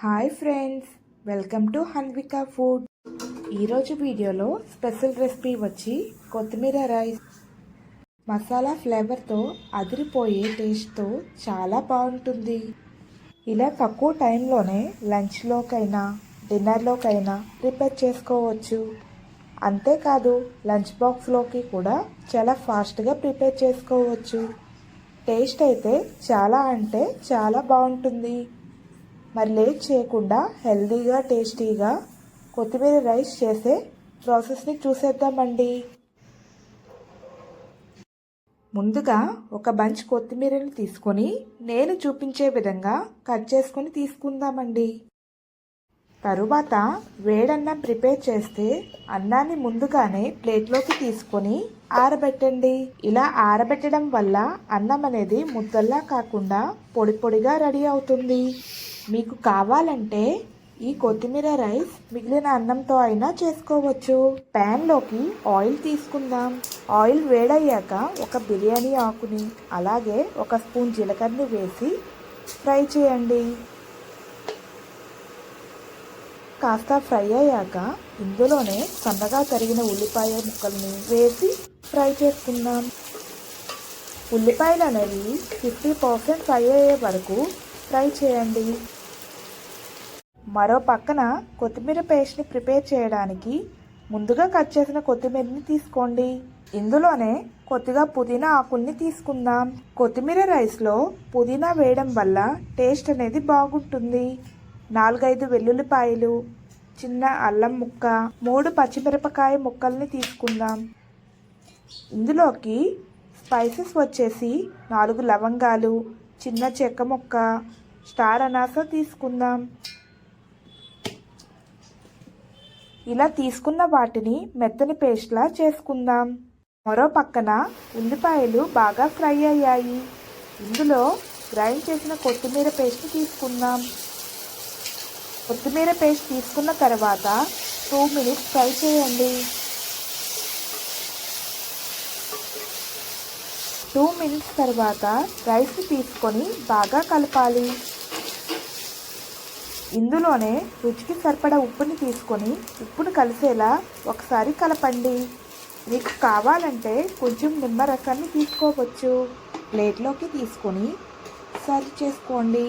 Hi friends welcome to Hanvika food. ఈరోజు వీడియోలో special recipe వచ్చి కొత్తిమీర రైస్. మసాలా ఫ్లేవర్తో అదిరిపోయే టేస్ట్తో చాలా బాగుంటుంది. ఇలా తక్కువ టైంలోనే లంచ్లోకైనా డిన్నర్లోకైనా ప్రిపేర్ చేసుకోవచ్చు. అంతేకాదు లంచ్ బాక్స్లోకి కూడా చాలా ఫాస్ట్గా ప్రిపేర్ చేసుకోవచ్చు. టేస్ట్ అయితే చాలా అంటే చాలా బాగుంటుంది. మరి లేట్ చేయకుండా హెల్దీగా టేస్టీగా కొత్తిమీర రైస్ చేసే ప్రాసెస్ని చూసేద్దామండి. ముందుగా ఒక బంచ్ కొత్తిమీరని తీసుకొని నేను చూపించే విధంగా కట్ చేసుకొని తీసుకుందామండి. తరువాత వేడన్నం ప్రిపేర్ చేస్తే అన్నాన్ని ముందుగానే ప్లేట్లోకి తీసుకొని ఆరబెట్టండి. ఇలా ఆరబెట్టడం వల్ల అన్నం అనేది ముద్దల్లా కాకుండా పొడి పొడిగా రెడీ అవుతుంది. మీకు కావాలంటే ఈ కొత్తిమీర రైస్ మిగిలిన అన్నంతో అయినా చేసుకోవచ్చు. ప్యాన్లోకి ఆయిల్ తీసుకుందాం. ఆయిల్ వేడయ్యాక ఒక బిర్యానీ ఆకుని అలాగే ఒక స్పూన్ జీలకర్రని వేసి ఫ్రై చేయండి. కాస్త ఫ్రై అయ్యాక ఇందులోనే సన్నగా తరిగిన ఉల్లిపాయ ముక్కల్ని వేసి ఫ్రై చేసుకుందాం. ఉల్లిపాయలు అనేవి ఫిఫ్టీ పర్సెంట్ ఫ్రై అయ్యే వరకు ఫ్రై చేయండి. మరో పక్కన కొత్తిమీర పేస్ట్ని ప్రిపేర్ చేయడానికి ముందుగా కట్ చేసిన కొత్తిమీరని తీసుకోండి. ఇందులోనే కొద్దిగా పుదీనా ఆకుల్ని తీసుకుందాం. కొత్తిమీర రైస్లో పుదీనా వేయడం వల్ల టేస్ట్ అనేది బాగుంటుంది. నాలుగైదు వెల్లుల్లిపాయలు చిన్న అల్లం ముక్క మూడు పచ్చిమిరపకాయ ముక్కల్ని తీసుకుందాం. ఇందులోకి స్పైసెస్ వచ్చేసి నాలుగు లవంగాలు చిన్న చెక్క ముక్క స్టార్ అనాస తీసుకుందాం. ఇలా తీసుకున్న వాటిని మెత్తని పేస్ట్లా చేసుకుందాం. మరో పక్కన ఉల్లిపాయలు బాగా ఫ్రై అయ్యాయి. ఇందులో గ్రైండ్ చేసిన కొత్తిమీర పేస్ట్ తీసుకుందాం. కొత్తిమీర పేస్ట్ తీసుకున్న తర్వాత టూ మినిట్స్ ఫ్రై చేయండి. టూ మినిట్స్ తర్వాత రైస్ తీసుకొని బాగా కలపాలి. ఇందులోనే రుచికి సరిపడా ఉప్పుని తీసుకొని ఉప్పును కలిసేలా ఒకసారి కలపండి. మీకు కావాలంటే కొంచెం నిమ్మరసాన్ని తీసుకోవచ్చు. ప్లేట్లోకి తీసుకొని సర్వ్ చేసుకోండి.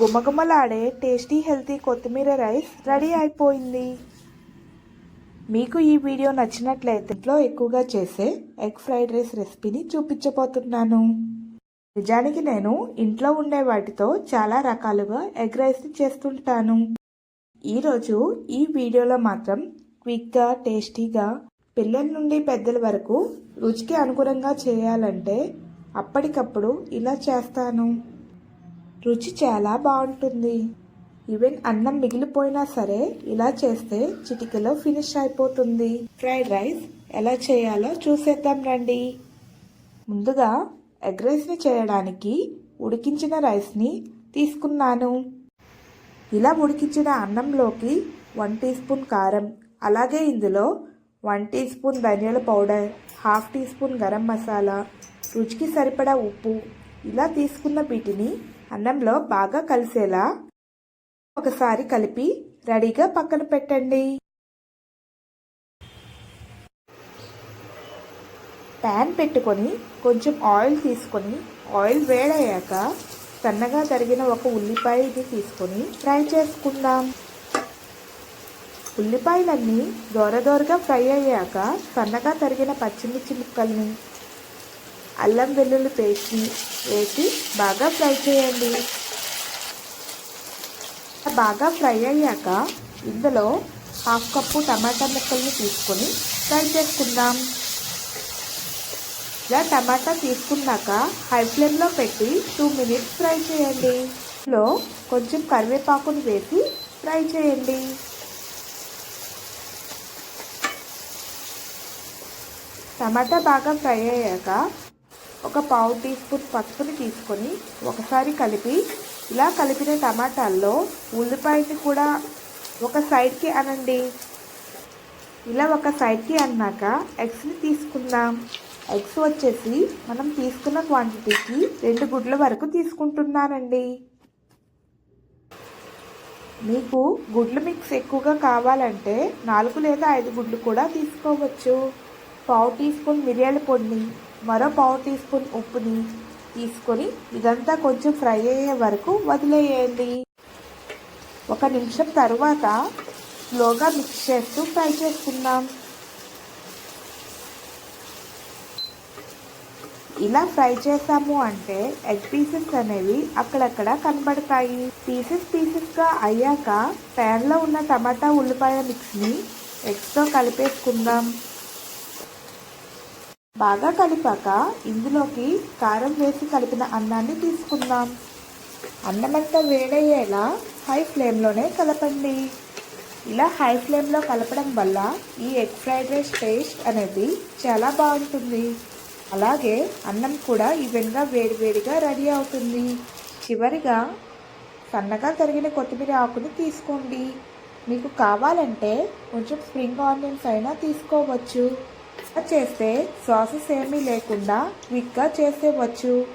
గుమగుమలాడే టేస్టీ హెల్తీ కొత్తిమీర రైస్ రెడీ అయిపోయింది. మీకు ఈ వీడియో నచ్చినట్లయితే ఇంట్లో ఎక్కువగా చేసే ఎగ్ ఫ్రైడ్ రైస్ రెసిపీని చూపించబోతున్నాను. నిజానికి నేను ఇంట్లో ఉండే వాటితో చాలా రకాలుగా ఎగ్ రైస్ని చేస్తుంటాను. ఈరోజు ఈ వీడియోలో మాత్రం క్విక్గా టేస్టీగా పిల్లల నుండి పెద్దల వరకు రుచికి అనుగుణంగా చేయాలంటే అప్పటికప్పుడు ఇలా చేస్తాను. రుచి చాలా బాగుంటుంది. ఈవెన్ అన్నం మిగిలిపోయినా సరే ఇలా చేస్తే చిటికలో ఫినిష్ అయిపోతుంది. ఫ్రైడ్ రైస్ ఎలా చేయాలో చూసేద్దాం రండి. ముందుగా ఎగ్ రైస్ని చేయడానికి ఉడికించిన రైస్ని తీసుకున్నాను. ఇలా ఉడికించిన అన్నంలోకి వన్ టీ స్పూన్ కారం అలాగే ఇందులో వన్ టీ స్పూన్ ధనియాల powder half teaspoon garam masala రుచికి సరిపడా ఉప్పు. ఇలా తీసుకున్న వీటిని అన్నంలో బాగా కలిసేలా ఒకసారి కలిపి రెడీగా పక్కన పెట్టండి. ప్యాన్ పెట్టుకొని కొంచెం ఆయిల్ తీసుకొని ఆయిల్ వేడయ్యాక సన్నగా తరిగిన ఒక ఉల్లిపాయని తీసుకొని ఫ్రై చేసుకుందాం. ఉల్లిపాయలన్నీ దోరదోరగా ఫ్రై అయ్యాక సన్నగా తరిగిన పచ్చిమిర్చి ముక్కల్ని అల్లం వెల్లుల్లి పేస్ట్ని వేసి బాగా ఫ్రై చేయండి. బాగా ఫ్రై అయ్యాక ఇందులో హాఫ్ కప్పు టమాటా ముక్కల్ని తీసుకొని ఫ్రై చేసుకుందాం. ఇలా టమాటా తీసుకున్నాక హై ఫ్లేమ్లో పెట్టి టూ మినిట్స్ ఫ్రై చేయండి. లో కొంచెం కరివేపాకుని వేసి ఫ్రై చేయండి. టమాటా బాగా ఫ్రై అయ్యాక ఒక పావు టీ స్పూన్ పసుపుని తీసుకొని ఒకసారి కలిపి ఇలా కలిపిన టమాటాల్లో ఉల్లిపాయని కూడా ఒక సైడ్కి అనండి. ఇలా ఒక సైడ్కి అన్నాక ఎగ్స్ని తీసుకుందాం. ఎగ్స్ వచ్చేసి మనం తీసుకున్న క్వాంటిటీకి రెండు గుడ్ల వరకు తీసుకుంటున్నానండి. మీకు గుడ్లు మిక్స్ ఎక్కువగా కావాలంటే నాలుగు లేదా ఐదు గుడ్లు కూడా తీసుకోవచ్చు. పావు టీ స్పూన్ మిరియాల పొడిని మరో పావు టీ స్పూన్ ఉప్పుని తీసుకొని ఇదంతా కొంచెం ఫ్రై అయ్యే వరకు వదిలేయండి. ఒక నిమిషం తర్వాత స్లోగా మిక్స్ చేస్తూ ఫ్రై చేసుకుందాం. ఇలా ఫ్రై చేసాము అంటే ఎగ్ పీసెస్ అనేవి అక్కడక్కడ కనబడతాయి. పీసెస్ పీసెస్గా అయ్యాక ప్యాన్లో ఉన్న టమాటా ఉల్లిపాయ మిక్స్ని ఎగ్స్తో కలిపేసుకుందాం. బాగా కలిపాక ఇందులోకి కారం వేసి కలిపిన అన్నాన్ని తీసుకుందాం. అన్నమంతా వేడయ్యేలా హై ఫ్లేమ్లోనే కలపండి. ఇలా హై ఫ్లేమ్లో కలపడం వల్ల ఈ ఎగ్ ఫ్రైడ్ రైస్ టేస్ట్ అనేది చాలా బాగుంటుంది. అలాగే అన్నం కూడా ఈవెన్గా వేడివేడిగా రెడీ అవుతుంది. చివరిగా సన్నగా తరిగిన కొత్తిమీర ఆకుని తీసుకోండి. మీకు కావాలంటే కొంచెం స్ప్రింగ్ ఆనియన్స్ అయినా తీసుకోవచ్చు. చేస్తే సాసెస్ ఏమీ లేకుండా క్విక్గా చేసేవచ్చు.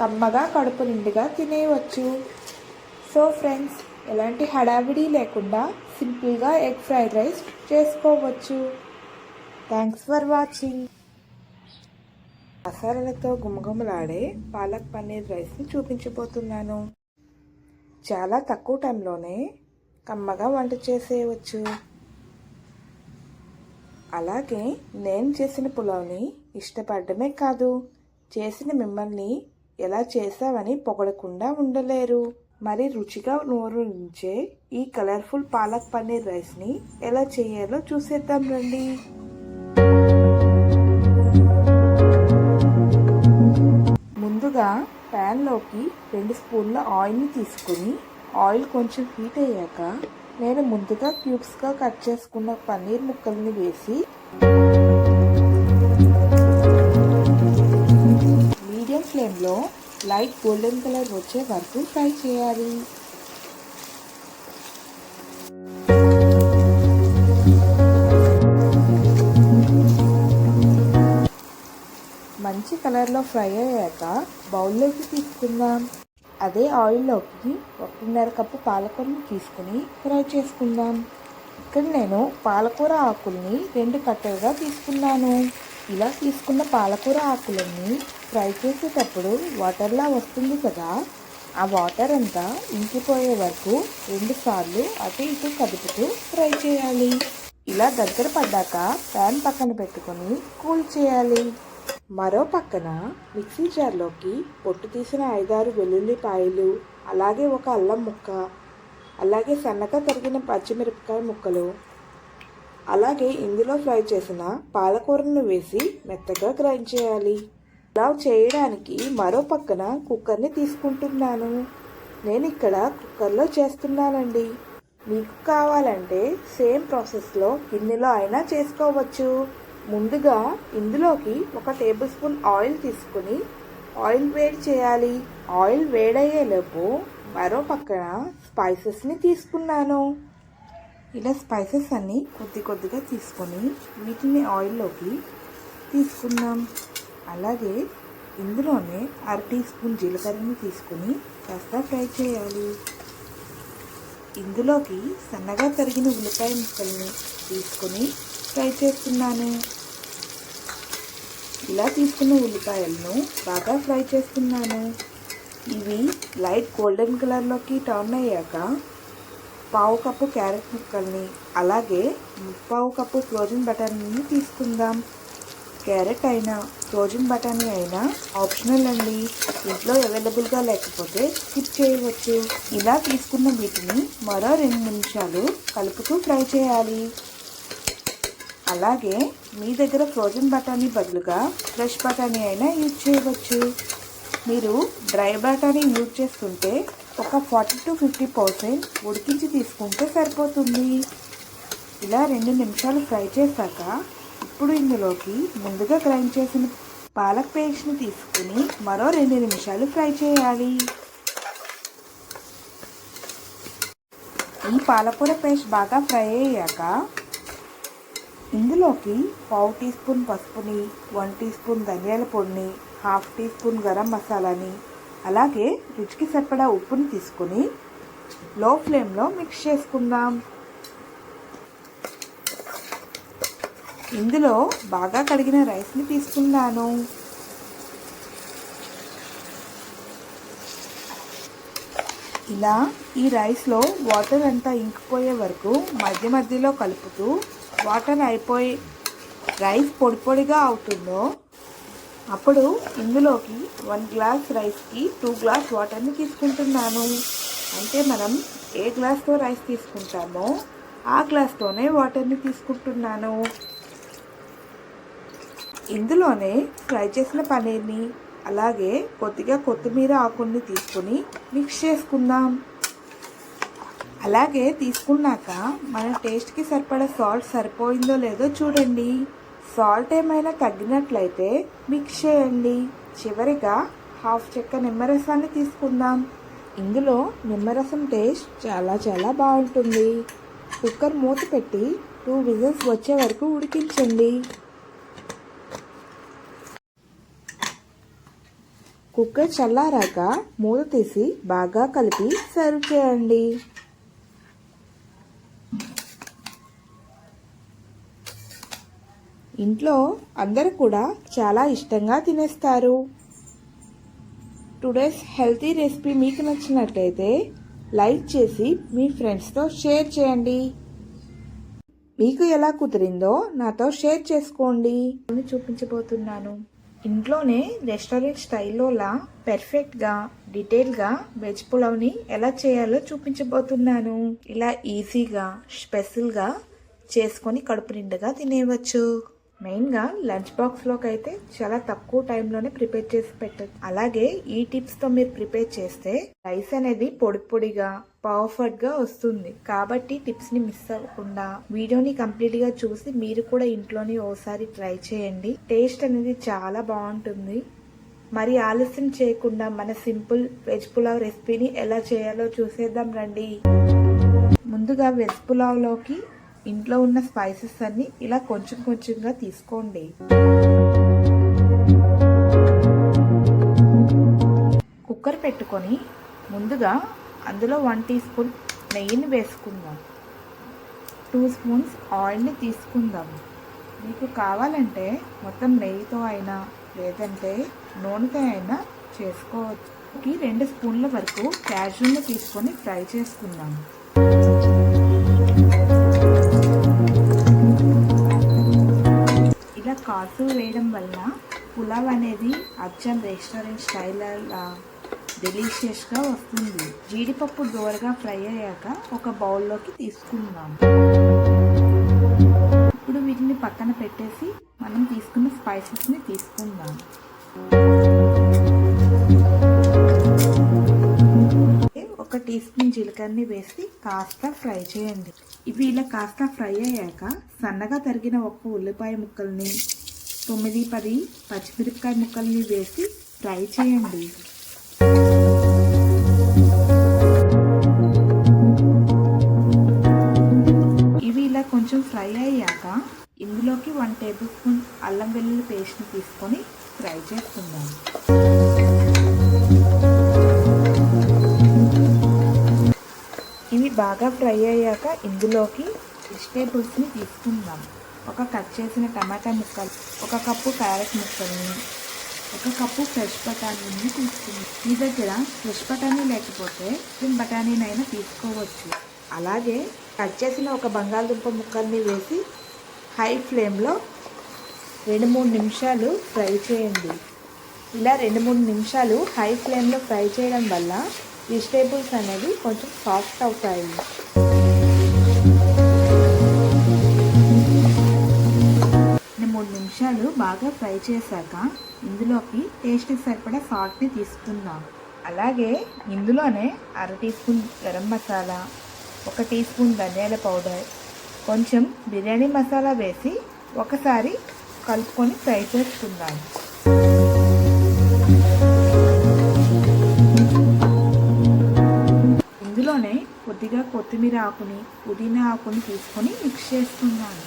కమ్మగా కడుపు నిండుగా తినేయవచ్చు. సో ఫ్రెండ్స్ ఎలాంటి హడావిడి లేకుండా సింపుల్గా ఎగ్ ఫ్రైడ్ రైస్ చేసుకోవచ్చు. Thanks for watching. మసాలాలతో గుమగుమలాడే పాలక్ పన్నీర్ రైస్ని చూపించబోతున్నాను. చాలా తక్కువ టైంలోనే కమ్మగా వంట చేసేయవచ్చు. అలాగే నేను చేసిన పులావ్ని ఇష్టపడమే కాదు చేసిన మిమ్మల్ని ఎలా చేసావని పొగడకుండా ఉండలేరు. మరి రుచిగా నోరుంచే ఈ కలర్ఫుల్ పాలక్ పన్నీర్ రైస్ని ఎలా చేయాలో చూసేద్దాం రండి. ముందుగా ప్యాన్లోకి రెండు స్పూన్ల ఆయిల్ని తీసుకుని ఆయిల్ కొంచెం హీట్ అయ్యాక నేను ముందుగా క్యూబ్స్గా కట్ చేసుకున్న పన్నీర్ ముక్కల్ని వేసి మీడియం ఫ్లేమ్లో లైట్ గోల్డెన్ కలర్ వచ్చే వరకు ఫ్రై చేయాలి. మంచి కలర్లో ఫ్రై అయ్యాక బౌల్లోకి తీసుకుందాం. అదే ఆయిల్లోకి ఒకటిన్నర కప్పు పాలకూరని తీసుకుని ఫ్రై చేసుకుందాం. ఇక్కడ నేను పాలకూర ఆకుల్ని రెండు కట్టలుగా తీసుకున్నాను. ఇలా తీసుకున్న పాలకూర ఆకులన్నీ ఫ్రై చేసేటప్పుడు వాటర్లా వస్తుంది కదా ఆ వాటర్ అంతా ఇంకిపోయే వరకు రెండుసార్లు అటు ఇటు కదుపుతూ ఫ్రై చేయాలి. ఇలా దగ్గర పడ్డాక ప్యాన్ పక్కన పెట్టుకొని కూల్ చేయాలి. మరో పక్కన మిక్సీ జార్లోకి పొట్టు తీసిన ఐదారు వెల్లుల్లిపాయలు అలాగే ఒక అల్లం ముక్క అలాగే సన్నగా తరిగిన పచ్చిమిరపకాయ ముక్కలు అలాగే ఇందులో ఫ్రై చేసిన పాలకూరను వేసి మెత్తగా గ్రైండ్ చేయాలి. ఇలా చేయడానికి మరో పక్కన కుక్కర్ని తీసుకుంటున్నాను. నేను ఇక్కడ కుక్కర్లో చేస్తున్నానండి. మీకు కావాలంటే సేమ్ ప్రాసెస్లో గిన్నెలో అయినా చేసుకోవచ్చు. ముందుగా ఇందులోకి ఒక టేబుల్ స్పూన్ ఆయిల్ తీసుకుని ఆయిల్ వేడి చేయాలి. ఆయిల్ వేడయ్యేలోపు మరో పక్కన స్పైసెస్ని తీసుకున్నాను. ఇలా స్పైసెస్ అన్నీ కొద్ది కొద్దిగా తీసుకొని వీటిని ఆయిల్లోకి తీసుకున్నాం అలాగే ఇందులోనే అర టీ స్పూన్ జీలకర్రని తీసుకుని కాస్త ఫ్రై చేయాలి. ఇందులోకి సన్నగా తరిగిన ఉల్లిపాయ ముక్కల్ని తీసుకొని ఫ్రై చేస్తున్నాను. ఇలా తీసుకున్న ఉల్లిపాయలను బాగా ఫ్రై చేస్తున్నాను. ఇవి లైట్ గోల్డెన్ కలర్లోకి టర్న్ అయ్యాక పావు కప్పు క్యారెట్ ముక్కల్ని అలాగే పావు కప్పు ఫ్రోజన్ బటానీని తీసుకుందాం. క్యారెట్ అయినా ఫ్రోజన్ బటానీ అయినా ఆప్షనల్ అండి. ఇంట్లో అవైలబుల్గా లేకపోతే స్కిప్ చేయవచ్చు. ఇలా తీసుకున్న వీటిని మరో రెండు నిమిషాలు కలుపుతూ ఫ్రై చేయాలి. అలాగే మీ దగ్గర ఫ్రోజన్ బఠానీ బదులుగా ఫ్రెష్ బఠానీ అయినా యూజ్ చేయవచ్చు. మీరు డ్రై బఠానీ యూజ్ చేస్తుంటే ఒక ఫార్టీ టు ఫిఫ్టీ పర్సెంట్ ఉడికించి తీసుకుంటే సరిపోతుంది. ఇలా రెండు నిమిషాలు ఫ్రై చేశాక ఇప్పుడు ఇందులోకి ముందుగా గ్రైండ్ చేసిన పాలక్ పేస్ట్ని తీసుకుని మరో రెండు నిమిషాలు ఫ్రై చేయాలి. ఈ పాలకూర పేస్ట్ బాగా ఫ్రై అయ్యాక ఇందులోకి పావు టీ స్పూన్ పసుపుని వన్ టీ స్పూన్ ధనియాల పొడిని హాఫ్ టీ స్పూన్ గరం మసాలాని అలాగే రుచికి సరిపడా ఉప్పుని తీసుకుని లో ఫ్లేమ్లో మిక్స్ చేసుకుందాం. ఇందులో బాగా కడిగిన రైస్ని తీసుకున్నాను ఇలా ఈ రైస్లో వాటర్ అంతా ఇంకిపోయే వరకు మధ్య మధ్యలో కలుపుతూ వాటర్ అయిపోయి రైస్ పొడి పొడిగా అవుతుందో అప్పుడు ఇందులోకి వన్ గ్లాస్ రైస్కి టూ గ్లాస్ వాటర్ని తీసుకుంటున్నాను. అంటే మనం ఏ గ్లాస్తో రైస్ తీసుకుంటామో ఆ గ్లాస్తోనే వాటర్ని తీసుకుంటున్నాను. ఇందులోనే ఫ్రై చేసిన పనీర్ని అలాగే కొద్దిగా కొత్తిమీర ఆకుల్ని తీసుకుని మిక్స్ చేసుకుందాం. అలాగే తీసుకున్నాక మన టేస్ట్కి సరిపడా సాల్ట్ సరిపోయిందో లేదో చూడండి. సాల్ట్ ఏమైనా తగ్గినట్లయితే మిక్స్ చేయండి. చివరిగా హాఫ్ చెక్క నిమ్మరసాన్ని తీసుకుందాం. ఇందులో నిమ్మరసం టేస్ట్ చాలా చాలా బాగుంటుంది. కుక్కర్ మూత పెట్టి టూ విజిల్స్ వచ్చే వరకు ఉడికించండి. కుక్కర్ చల్లారాక మూత తీసి బాగా కలిపి సర్వ్ చేయండి. ఇంట్లో అందరూ కూడా చాలా ఇష్టంగా తినేస్తారు. టుడేస్ హెల్తీ రెసిపీ మీకు నచ్చినట్లయితే లైక్ చేసి మీ ఫ్రెండ్స్తో షేర్ చేయండి. మీకు ఎలా కుదిరిందో నాతో షేర్ చేసుకోండి. చూపించబోతున్నాను. ఇంట్లోనే రెస్టారెంట్ స్టైల్లోలా పెర్ఫెక్ట్గా డీటెయిల్గా వెజ్ పులావ్ని ఎలా చేయాలో చూపించబోతున్నాను. ఇలా ఈజీగా స్పెషల్గా చేసుకొని కడుపు నిండుగా తినేయవచ్చు. మెయిన్గా లంచ్ బాక్స్లోకి అయితే చాలా తక్కువ టైంలోనే ప్రిపేర్ చేసి పెట్టచ్చు. అలాగే ఈ టిప్స్తో మీరు ప్రిపేర్ చేస్తే రైస్ అనేది పొడి పొడిగా పర్ఫెక్ట్గా వస్తుంది. కాబట్టి టిప్స్ని మిస్ అవ్వకుండా వీడియోని కంప్లీట్గా చూసి మీరు కూడా ఇంట్లోనే ఓసారి ట్రై చేయండి. టేస్ట్ అనేది చాలా బాగుంటుంది. మరి ఆలస్యం చేయకుండా మన సింపుల్ వెజ్ పులావ్ రెసిపీని ఎలా చేయాలో చూసేద్దాం రండి. ముందుగా వెజ్ పులావ్లోకి ఇంట్లో ఉన్న స్పైసెస్ అన్ని ఇలా కొంచెం కొంచెంగా తీసుకోండి. కుక్కర్ పెట్టుకొని ముందుగా అందులో వన్ టీ స్పూన్ నెయ్యిని వేసుకుందాం. టూ స్పూన్స్ ఆయిల్ని తీసుకుందాం. మీకు కావాలంటే మొత్తం నెయ్యితో అయినా లేదంటే నూనెతో అయినా చేసుకోవచ్చు. రెండు స్పూన్ల వరకు క్యాజువల్ని తీసుకొని ఫ్రై చేసుకుందాం. కాసు వేయడం వల్ల పులావ్ అనేది అచ్చం రెస్టారెంట్ స్టైల్ డెలిషియస్గా వస్తుంది. జీడిపప్పు దోరగా ఫ్రై అయ్యాక ఒక బౌల్లోకి తీసుకుందాం. ఇప్పుడు వీటిని పక్కన పెట్టేసి మనం తీసుకున్న స్పైసెస్ని తీసుకుందాం. ఒక టీ స్పూన్ జీలకర్రని వేసి కాస్త ఫ్రై చేయండి. ఇవి ఇలా కాస్త ఫ్రై అయ్యాక సన్నగా తరిగిన ఒక్క ఉల్లిపాయ ముక్కల్ని తొమ్మిది పది పచ్చిమిరపకాయ ముక్కల్ని వేసి ఫ్రై చేయండి. ఇవి ఇలా కొంచెం ఫ్రై అయ్యాక ఇందులోకి వన్ టేబుల్ స్పూన్ అల్లం వెల్లుల్లి పేస్ట్ని తీసుకొని ఫ్రై చేసుకుందాం. ఇవి బాగా ఫ్రై అయ్యాక ఇందులోకి వెజిటేబుల్స్ని తీసుకుందాం. ఒక కట్ చేసిన టమాటా ముక్కలు ఒక కప్పు క్యారెట్ ముక్కల్ని ఒక కప్పు ఫ్రెష్ బఠానీని తీసుకుని మీ దగ్గర ఫ్రెష్ బఠానీ లేకపోతే సిమ్ బఠానీనైనా తీసుకోవచ్చు. అలాగే కట్ చేసిన ఒక బంగాళదుంప ముక్కల్ని వేసి హై ఫ్లేమ్లో రెండు మూడు నిమిషాలు ఫ్రై చేయండి. ఇలా రెండు మూడు నిమిషాలు హై ఫ్లేమ్లో ఫ్రై చేయడం వల్ల వెజిటేబుల్స్ అనేవి కొంచెం సాఫ్ట్ అవుతాయి. మూడు బాగా ఫ్రై చేశాక ఇందులోకి టేస్ట్కి సరిపడా సాల్ట్ని తీసుకుందాం. అలాగే ఇందులోనే అర టీ స్పూన్ గరం మసాలా ఒక టీ స్పూన్ ధనియాల పౌడర్ కొంచెం బిర్యానీ మసాలా వేసి ఒకసారి కలుపుకొని ఫ్రై చేసుకుందాం. ఇందులోనే కొద్దిగా కొత్తిమీర ఆకుని పుదీనా ఆకుని తీసుకొని మిక్స్ చేసుకున్నాను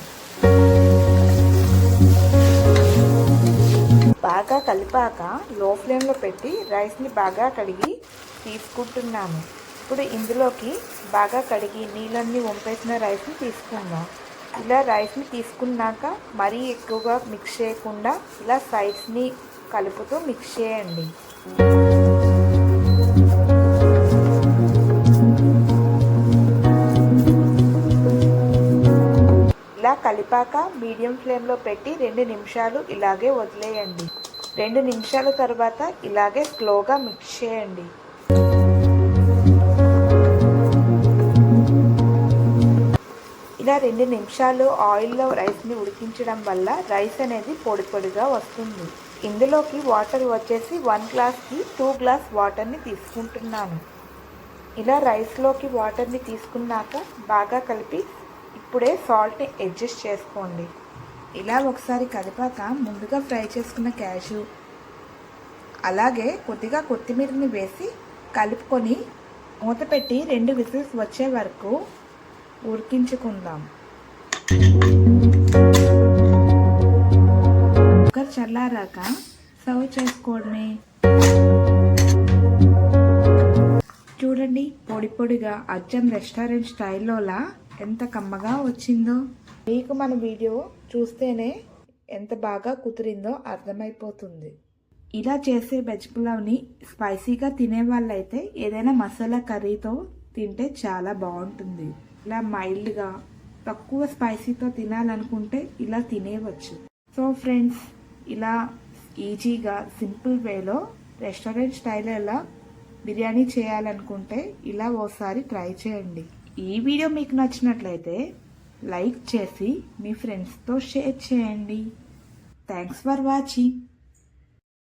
బాగా కలిపాక లో ఫ్లేమ్లో పెట్టి రైస్ని బాగా కడిగి తీసుకుంటున్నాను. ఇప్పుడు ఇందులోకి బాగా కడిగి నీళ్ళన్నీ వంపేసిన రైస్ని తీసుకుందాం. ఇలా రైస్ని తీసుకున్నాక మరీ ఎక్కువగా మిక్స్ చేయకుండా ఇలా సైడ్స్ని కలుపుతూ మిక్స్ చేయండి. ఇలా కలిపాక మీడియం ఫ్లేమ్లో పెట్టి రెండు నిమిషాలు ఇలాగే వదిలేయండి. రెండు నిమిషాల తర్వాత ఇలాగే స్లోగా మిక్స్ చేయండి. ఇలా రెండు నిమిషాలు ఆయిల్లో రైస్ని ఉడికించడం వల్ల రైస్ అనేది పొడి పొడిగా వస్తుంది. ఇందులోకి వాటర్ వచ్చేసి వన్ గ్లాస్కి టూ గ్లాస్ వాటర్ని తీసుకుంటున్నాను. ఇలా రైస్లోకి వాటర్ని తీసుకున్నాక బాగా కలిపి ఇప్పుడే సాల్ట్ని అడ్జస్ట్ చేసుకోండి. ఇలా ఒకసారి కలిపాక ముందుగా ఫ్రై చేసుకున్న క్యాషు అలాగే కొద్దిగా కొత్తిమీరని వేసి కలుపుకొని మూత పెట్టి రెండు విజిల్స్ వచ్చే వరకు ఉడికించుకుందాం. కుక్కర్ చల్లారాక సర్వ్ చేసుకోవడమే చూడండి పొడి పొడిగా అచ్చం రెస్టారెంట్ స్టైల్లోలా ఎంత కమ్మగా వచ్చిందో. మీకు మన వీడియో చూస్తేనే ఎంత బాగా కుదిరిందో అర్థమైపోతుంది. ఇలా చేసే వెజ్ పులావ్ని స్పైసీగా తినే వాళ్ళైతే ఏదైనా మసాలా కర్రీతో తింటే చాలా బాగుంటుంది. ఇలా మైల్డ్గా తక్కువ స్పైసీతో తినాలనుకుంటే ఇలా తినేవచ్చు. సో ఫ్రెండ్స్ ఇలా ఈజీగా సింపుల్ వేలో రెస్టారెంట్ స్టైల్ ఎలా బిర్యానీ చేయాలనుకుంటే ఇలా ఓసారి ట్రై చేయండి. ఈ వీడియో మీకు నచ్చినట్లయితే లైక్ చేసి మీ ఫ్రెండ్స్తో షేర్ చేయండి. Thanks for watching